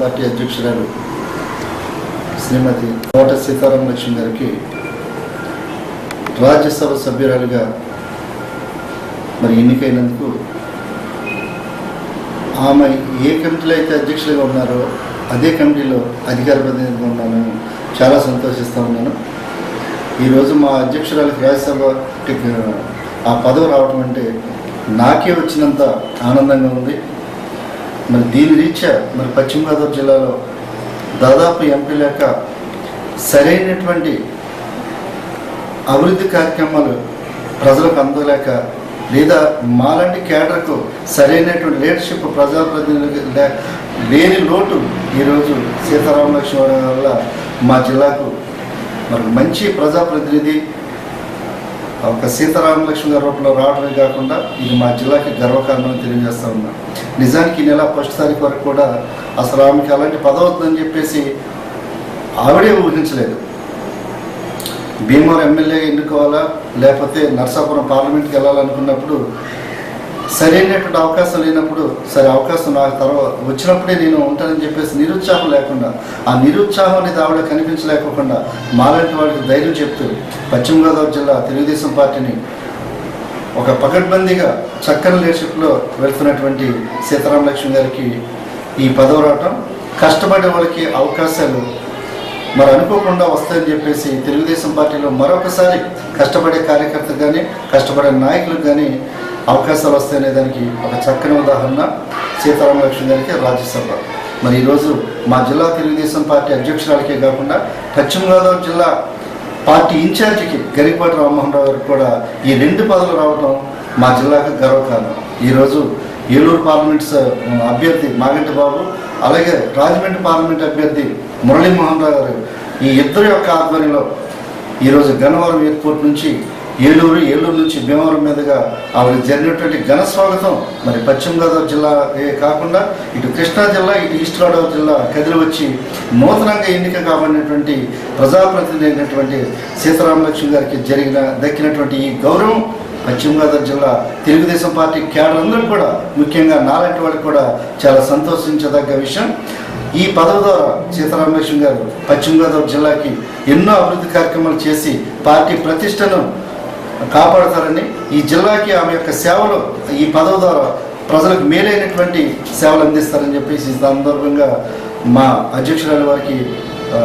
Party అధ్యక్షురాలు శ్రీమతి కోట సీతారాం లక్ష్మి గారికి రాజ్యసభ సభ్యురాలుగా మరి ఎన్నికైనందుకు ఆమె ఏ కమిటీలో అయితే అధ్యక్షులుగా ఉన్నారో అదే కమిటీలో అధికార ప్రతినిధిగా ఉన్నాను చాలా సంతోషిస్తూ ఉన్నాను. ఈరోజు మా అధ్యక్షురాలకి రాజ్యసభ ఆ పదవి రావడం అంటే నాకే వచ్చినంత ఆనందంగా ఉంది. మరి దీని రీత్యా మరి పశ్చిమ గోదావరి జిల్లాలో దాదాపు ఎంపీ లేక సరైనటువంటి అభివృద్ధి కార్యక్రమాలు ప్రజలకు అందలేక లేదా మాలాంటి కేడర్కు సరైనటువంటి లీడర్షిప్ ప్రజాప్రతినిధులకు లే- లేని లోటు ఈరోజు సీతారామ లక్ష్మణ వల్ల మా జిల్లాకు మరి మంచి ప్రజాప్రతినిధి ఒక సీతారామ లక్ష్మి గారి రూపంలో రావడమే కాకుండా ఇది మా జిల్లాకి గర్వకారణం తెలియజేస్తా ఉన్నా. నిజానికి ఈ నెల ఫస్ట్ తారీఖు వరకు కూడా అసలు ఆమెకి అలాంటి పదవుతుందని చెప్పేసి ఆవిడే ఊహించలేదు. భీమవరం ఎమ్మెల్యే ఎన్నుకోవాలా లేకపోతే నర్సాపురం పార్లమెంట్కి వెళ్ళాలనుకున్నప్పుడు సరైనటువంటి అవకాశం లేనప్పుడు సరే అవకాశం నాకు తర్వాత వచ్చినప్పుడే నేను ఉంటానని చెప్పేసి నిరుత్సాహం లేకుండా ఆ నిరుత్సాహం అనేది ఆవిడ కనిపించలేకోకుండా మాలాంటి వాళ్ళకి ధైర్యం చెప్తూ పశ్చిమ గోదావరి జిల్లా తెలుగుదేశం పార్టీని ఒక పకడ్బందీగా చక్కని లీడర్షిప్లో వెళ్తున్నటువంటి సీతారాం లక్ష్మి గారికి ఈ పదవి రావటం కష్టపడే వాళ్ళకి అవకాశాలు మరి అనుకోకుండా వస్తాయని చెప్పేసి తెలుగుదేశం పార్టీలో మరొకసారి కష్టపడే కార్యకర్తకు కానీ కష్టపడే నాయకులకు కానీ అవకాశాలు వస్తాయనే దానికి ఒక చక్కని ఉదాహరణ సీతారామ లక్ష్మి గారికి రాజ్యసభ. మరి ఈరోజు మా జిల్లా తెలుగుదేశం పార్టీ అధ్యక్షురాలకే కాకుండా పశ్చిమ గోదావరి జిల్లా పార్టీ ఇన్ఛార్జికి గరిపాటి రామ్మోహన్ రావు గారికి కూడా ఈ రెండు పదవులు రావడం మా జిల్లాకు గర్వకారణం. ఈరోజు ఏలూరు పార్లమెంట్ అభ్యర్థి మాగంటి బాబు అలాగే రాజమండ్రి పార్లమెంట్ అభ్యర్థి మురళీమోహన్ రావు గారు ఈ ఇద్దరు యొక్క ఆధ్వర్యంలో ఈరోజు గన్నవరం ఎయిర్పోర్ట్ నుంచి ఏలూరు ఏలూరు నుంచి భీమవరం మీదుగా ఆవిడ జరిగినటువంటి ఘన స్వాగతం మరి పశ్చిమ గోదావరి జిల్లా కాకుండా ఇటు కృష్ణా జిల్లా ఇటు ఈస్ట్ గోదావరి జిల్లా కదిలి వచ్చి నూతనంగా ఎన్నిక కాబడినటువంటి ప్రజాప్రతినిధి అయినటువంటి సీతారామలక్ష్మి గారికి జరిగిన దక్కినటువంటి ఈ గౌరవం పశ్చిమ గోదావరి జిల్లా తెలుగుదేశం పార్టీ క్యాడర్ అందరూ కూడా ముఖ్యంగా నాలాంటి వాళ్ళకి కూడా చాలా సంతోషించదగ్గ విషయం. ఈ పదవి ద్వారా సీతారామలక్ష్మి గారు పశ్చిమ గోదావరి జిల్లాకి ఎన్నో అభివృద్ధి కార్యక్రమాలు చేసి పార్టీ ప్రతిష్టను కాపాడతారని ఈ జిల్లాకి ఆమె యొక్క సేవలు ఈ పదవి ద్వారా ప్రజలకు మేలైనటువంటి సేవలు అందిస్తారని చెప్పేసి సందర్భంగా మా అధ్యక్షురాలు వారికి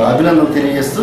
అభినందనలు తెలియజేస్తూ